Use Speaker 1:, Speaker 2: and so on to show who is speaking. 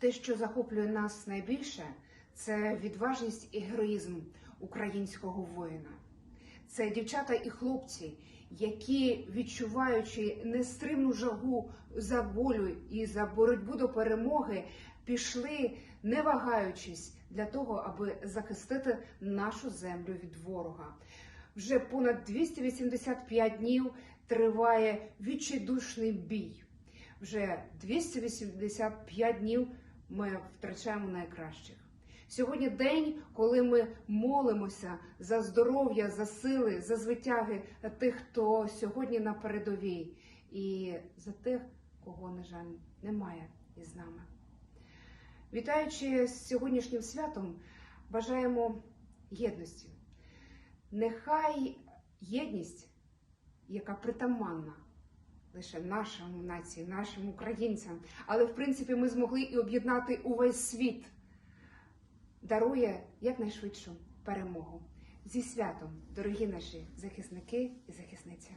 Speaker 1: Те, що захоплює нас найбільше, це відважність і героїзм українського воїна. Це дівчата і хлопці, які, відчуваючи нестримну жагу за волю і за боротьбу до перемоги, пішли, не вагаючись, для того, аби захистити нашу землю від ворога. Вже понад 285 днів триває відчайдушний бій. Вже 285 днів ми втрачаємо найкращих. Сьогодні день, коли ми молимося за здоров'я, за сили, за звитяги тих, хто сьогодні на передовій, і за тих, кого, на жаль, немає із нами. Вітаючи з сьогоднішнім святом, бажаємо єдності. Нехай єдність, яка притаманна лише нашому нації, нашим українцям, але в принципі ми змогли і об'єднати увесь світ, дарує якнайшвидшу перемогу. Зі святом, дорогі наші захисники і захисниці.